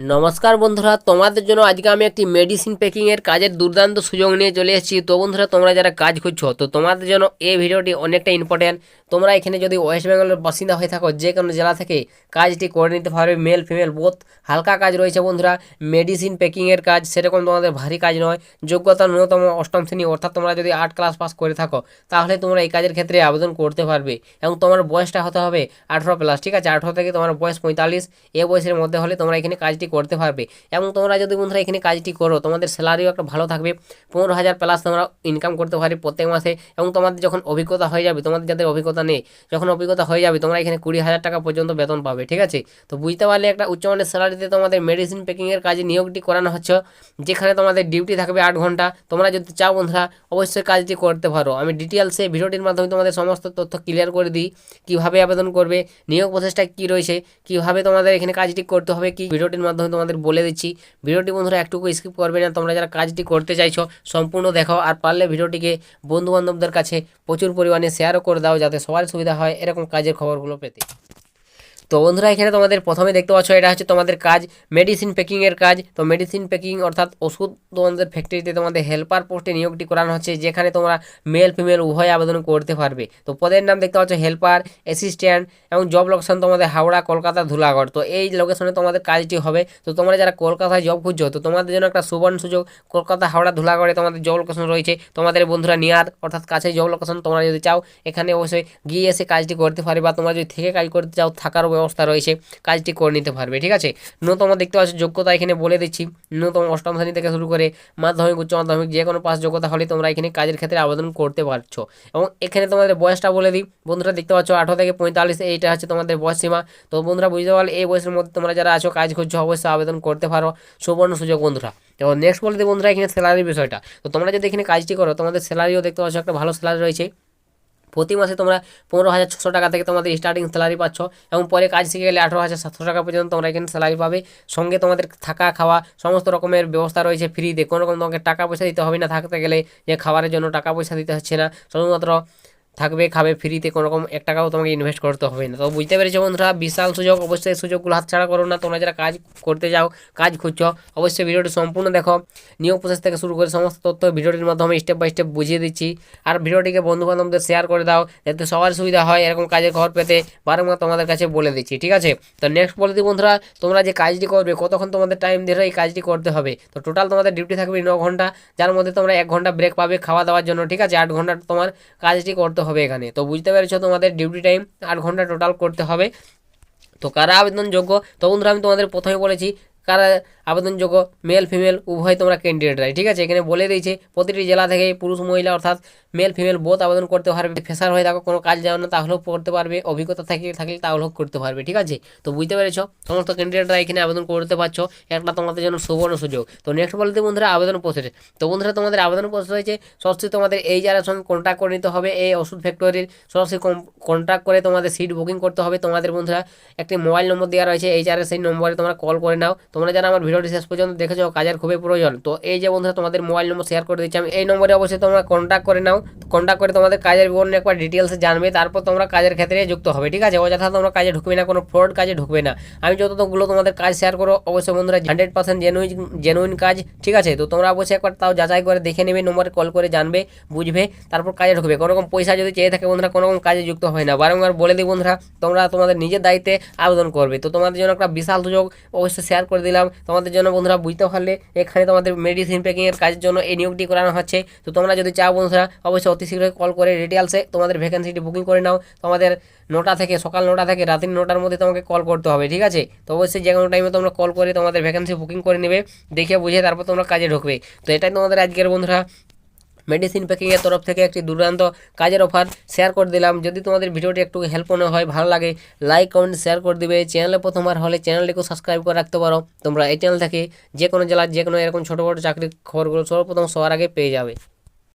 নমস্কার বন্ধুরা, তোমাদের জন্য আজকে আমি একটি মেডিসিন প্যাকিংয়ের কাজের দুর্দান্ত সুযোগ নিয়ে চলে এসেছি। তো বন্ধুরা, তোমরা যারা কাজ করছ তো তোমাদের জন্য এই ভিডিওটি অনেকটা ইম্পর্টেন্ট তোমরা এখানে যদি ওয়েস্ট বেঙ্গলের বাসিন্দা হয়ে থাকো, যে কোনো জেলা থেকে কাজটি করে নিতে পারবে মেল ফিমেল বোথ হালকা কাজ রয়েছে বন্ধুরা। মেডিসিন প্যাকিংয়ের কাজ সেরকম তোমাদের ভারী কাজ নয়, যোগ্যতা ন্যূনতম অষ্টম শ্রেণি, অর্থাৎ তোমরা যদি আট ক্লাস পাস করে থাকো, তাহলে তোমরা এই কাজের ক্ষেত্রে আবেদন করতে পারবে। এবং তোমার বয়সটা হতে হবে আঠেরো প্লাস ঠিক আছে? আঠেরো থেকে তোমার বয়স পঁয়তাল্লিশ, এ বয়সের মধ্যে হলে তোমরা এখানে কাজটি করতে পারবে। এবং তোমরা যদি বন্ধুরা এখানে কাজটি করো, তোমাদের স্যালারিও একটা ভালো থাকবে। পনেরো হাজার প্লাস তোমরা ইনকাম করতে পারবে প্রত্যেক মাসে। এবং তোমাদের যখন অভিজ্ঞতা হয়ে যাবে, তোমাদের যাদের অভিজ্ঞতা নেই, যখন অভিজ্ঞতা হয়ে যাবে, তোমরা এখানে কুড়ি হাজার টাকা পর্যন্ত বেতন পাবে, ঠিক আছে? তো বুঝতে পারলে একটা উচ্চমানের স্যালারিতে তোমাদের মেডিসিন প্যাকিংয়ের কাজে নিয়োগটি করানো হচ্ছে। যেখানে তোমাদের ডিউটি থাকবে আট ঘণ্টা। তোমরা যদি চাও বন্ধুরা, অবশ্যই কাজটি করতে পারো। আমি ডিটেলসে ভিডিওটির মাধ্যমে তোমাদের সমস্ত তথ্য ক্লিয়ার করে দিই। কীভাবে আবেদন করবে, নিয়োগ প্রসেসটা কী রয়েছে, কীভাবে তোমাদের এখানে কাজটি করতে হবে, কি ভিডিওটির মাধ্যমে তোমাদের বলে দিচ্ছি। ভিডিওটি বন্ধুরা একটুকু স্কিপ করবে না, তোমরা যারা কাজটি করতে চাইছো, সম্পূর্ণ দেখাও। আর পারলে ভিডিওটিকে বন্ধুবান্ধবদের কাছে প্রচুর পরিমাণে শেয়ারও করে দাও, যাতে সবার সুবিধা হয় এরকম কাজের খবরগুলো পেতে। তো বন্ধুরা, এখানে তোমাদের প্রথমে দেখতে পাচ্ছ, এটা হচ্ছে তোমাদের কাজ মেডিসিন প্যাকিংয়ের কাজ। তো মেডিসিন প্যাকিং অর্থাৎ ওষুধ তোমাদের ফ্যাক্টরিতে তোমাদের হেল্পার পোস্টে নিয়োগটি করানো হচ্ছে, যেখানে তোমরা মেল ফিমেল উভয় আবেদন করতে পারবে। তো পদের নাম দেখতে পাচ্ছ হেল্পার অ্যাসিস্ট্যান্ট এবং জব লোকেশন তোমাদের হাওড়া, কলকাতা, ধুলাগড়। তো এই লোকেশনে তোমাদের কাজটি হবে। তো তোমরা যারা কলকাতায় জব খুঁজছো, তো তোমাদের জন্য একটা সুবর্ণ সুযোগ, কলকাতা, হাওড়া, ধুলাগড়ে তোমাদের জব লোকেশন রয়েছে। তোমাদের বন্ধুরা নিয়ার অর্থাৎ কাছে জব লোকেশন তোমরা যদি চাও, এখানে অবশ্যই গিয়ে এসে কাজটি করতে পারে বা তোমরা যদি থেকে কাজ করতে চাও থাকারও ব্যবস্থা রয়েছে, কাজটি করে নিতে পারবে, ঠিক আছে? ন্যূনতম দেখতে পাচ্ছ, যোগ্যতা এখানে বলে দিচ্ছি। ন্যূনতম অষ্টম শ্রেণি থেকে শুরু করে মাধ্যমিক, উচ্চ মাধ্যমিক, যে কোনো পাস যোগ্যতা হলে তোমরা এখানে কাজের ক্ষেত্রে আবেদন করতে পারছ। এবং এখানে তোমাদের বয়সটা বলে দিই। বন্ধুরা, দেখতে পাচ্ছ, আঠারো থেকে পঁয়তাল্লিশ, এইটা হচ্ছে তোমাদের বয়স সীমা তো বন্ধুরা, বুঝতে পারলে এই বয়সের মধ্যে তোমরা যারা আছো, কাজ করছ, অবশ্যই আবেদন করতে পারো। সুবর্ণ সুযোগ, বন্ধুরা। এবং নেক্সট বলতে বন্ধুরা, এখানে স্যালারির বিষয়টা। তো তোমরা যদি এখানে কাজটি করো, তোমাদের স্যালারিও দেখতে পাচ্ছ, একটা ভালো স্যালারি রয়েছে। প্রতি মাসে তোমরা পনেরো হাজার ছশো টাকা থেকে তোমাদের স্টার্টিং স্যালারি পাচ্ছ এবং পরে কাজ শিখে গেলে আঠেরো হাজার সাতশো টাকা পর্যন্ত তোমরা এখানে স্যালারি পাবে। সঙ্গে তোমাদের থাকা, খাওয়া সমস্ত রকমের ব্যবস্থা রয়েছে ফ্রিতে কোনো রকম তোমাকে টাকা পয়সা দিতে হবে না থাকতে গেলে যে খাবারের জন্য টাকা পয়সা দিতে হচ্ছে না। শুধুমাত্র থাকবে, খাবে ফ্রিতে কোনো রকম এক টাকাও তোমাকে ইনভেস্ট করতে হবে না। তো বুঝতে পেরেছ বন্ধুরা, বিশাল সুযোগ, অবশ্যই সুযোগগুলো হাতছাড়া করো না, তোমরা যারা কাজ করতে যাও, কাজ খুঁজছো, অবশ্যই ভিডিওটি সম্পূর্ণ দেখো। নিয়োগ প্রসেস থেকে শুরু করে সমস্ত তথ্য ভিডিওটির মাধ্যমে স্টেপ বাই স্টেপ বুঝিয়ে দিচ্ছি। আর ভিডিওটিকে বন্ধু বান্ধবদের শেয়ার করে দাও, যাতে সবার সুবিধা হয়, এরকম কাজের খবর পেতে বারংবার তোমাদের কাছে বলে দিচ্ছি, ঠিক আছে? তো নেক্সট বলে দিই বন্ধুরা, তোমরা যে কাজটি করবে, কতক্ষণ তোমাদের টাইম ধরে এই কাজটি করতে হবে? তো টোটাল তোমাদের ডিউটি থাকবে ন ঘণ্টা, যার মধ্যে তোমরা এক ঘণ্টা ব্রেক পাবে খাওয়া দাওয়ার জন্য, ঠিক আছে? আট ঘণ্টা তোমার কাজটি করতে হবে। এখানে। তো বুঝতে পেরেছ তোমাদের ডিউটি টাইম আট ঘণ্টা টোটাল করতে হবে। তো কারা আবেদনযোগ্য? তো বন্ধুরা, আমি তোমাদের প্রথমে বলেছি কারা আবেদনযোগ্য মেল ফিমেল উভয় তোমরা ক্যান্ডিডেট ক্যান্ডিডেটরাই ঠিক আছে? এখানে বলে দিয়েছে, প্রতিটি জেলা থেকে পুরুষ, মহিলা, অর্থাৎ মেল ফিমেল বোধ আবেদন করতে পারবে ফেসার হয়ে থাকো, কোনো কাজ জানো না, তাহলেও করতে পারবে, অভিজ্ঞতা থাকলে থাকলে তাহলেও করতে পারবে, ঠিক আছে? তো বুঝতে পেরেছ? সমস্ত ক্যান্ডিডেটরা এখানে আবেদন করতে পারছ, একটা তোমাদের জন্য সুবর্ণ সুযোগ। তো নেক্সট বলতে বন্ধুরা, আবেদন প্রসেস তো বন্ধুরা, তোমাদের আবেদন প্রসেস হয়েছে সরাসরি তোমাদের এই যারা সঙ্গে কন্ট্যাক্ট করে নিতে হবে, এই ওষুধ ফ্যাক্টরির সরাসরি কন্ট্যাক্ট করে তোমাদের সিট বুকিং করতে হবে। তোমাদের বন্ধুরা, একটি মোবাইল নম্বর দেওয়া রয়েছে এই যারা সেই নম্বরে তোমরা কল করে নাও। তোমরা যারা আমার ভিডিওটি শেষ পর্যন্ত দেখেছ, কাজের খুবই প্রয়োজন। তো এই যে বন্ধুরা, তোমাদের মোবাইল নম্বর শেয়ার করে দিচ্ছি। আমি এই নম্বরে অবশ্যই তোমরা কন্ট্যাক্ট করে নাও। কন্ট্যাক্ট করে তোমাদের কাজের বিবরণ একবার ডিটেলসে জানবে। তারপর তোমরা কাজের ক্ষেত্রে যুক্ত হবে, ঠিক আছে? অযথা তোমরা কাজে ঢুকবে না, কোনো ফ্রড কাজে ঢুকবে না। আমি যতগুলো তোমাদের কাজ শেয়ার করো অবশ্যই বন্ধুরা হান্ড্রেড পার্সেন্ট জেনুইন জেনুইন কাজ, ঠিক আছে? তো তোমরা অবশ্যই একবার তাও যাচাই করে দেখে নেবে, নম্বরে কল করে জানবে, বুঝবে, তারপর কাজে ঢুকবে। কোনো রকম পয়সা যদি চেয়ে থাকে বন্ধুরা কোনো রকম কাজে যুক্ত হয় না। বারংবার বলে দিই বন্ধুরা, তোমরা তোমাদের নিজের দায়িত্বে আবেদন করবে। তো তোমাদের জন্য একটা বিশাল সুযোগ অবশ্যই শেয়ার করে দিলাম। তোমাদের জন্য বন্ধুরা বুঝতে পারলে এখানে তোমাদের মেডিসিন প্যাকিংয়ের কাজের জন্য এই নিয়োগটি করানো হচ্ছে। তো তোমরা যদি চাও বন্ধুরা, অবশ্যই অতি শীঘ্রই কল করে ডিটেলসে তোমাদের ভ্যাকেন্সিটি বুকিং করে নাও। তোমাদের নটা থেকে, সকাল নটা থেকে রাত্রি নটার মধ্যে তোমাকে কল করতে হবে, ঠিক আছে? তো অবশ্যই যে কোনো টাইমে তোমরা কল করে তোমাদের ভ্যাকেন্সি বুকিং করে নেবে, দেখে বুঝে তারপর তোমরা কাজে ঢুকবে। তো এটাই তোমাদের আজকের বন্ধুরা মেডিসিন প্যাকিংয়ের তরফ থেকে একটি দুর্দান্ত কাজের অফার শেয়ার করে দিলাম। যদি তোমাদের ভিডিওটি একটু হেল্প মনে হয়, ভালো লাগে লাইক কমেন্ট শেয়ার করে দিবে। চ্যানেলে প্রথমবার হলে চ্যানেলটিকেও সাবস্ক্রাইব করে রাখতে পারো। তোমরা এই চ্যানেল থেকে যে কোনো জেলার যে কোনো এরকম ছোটো বড়ো চাকরির খবরগুলো সর্বপ্রথম সবার আগে পেয়ে যাবে।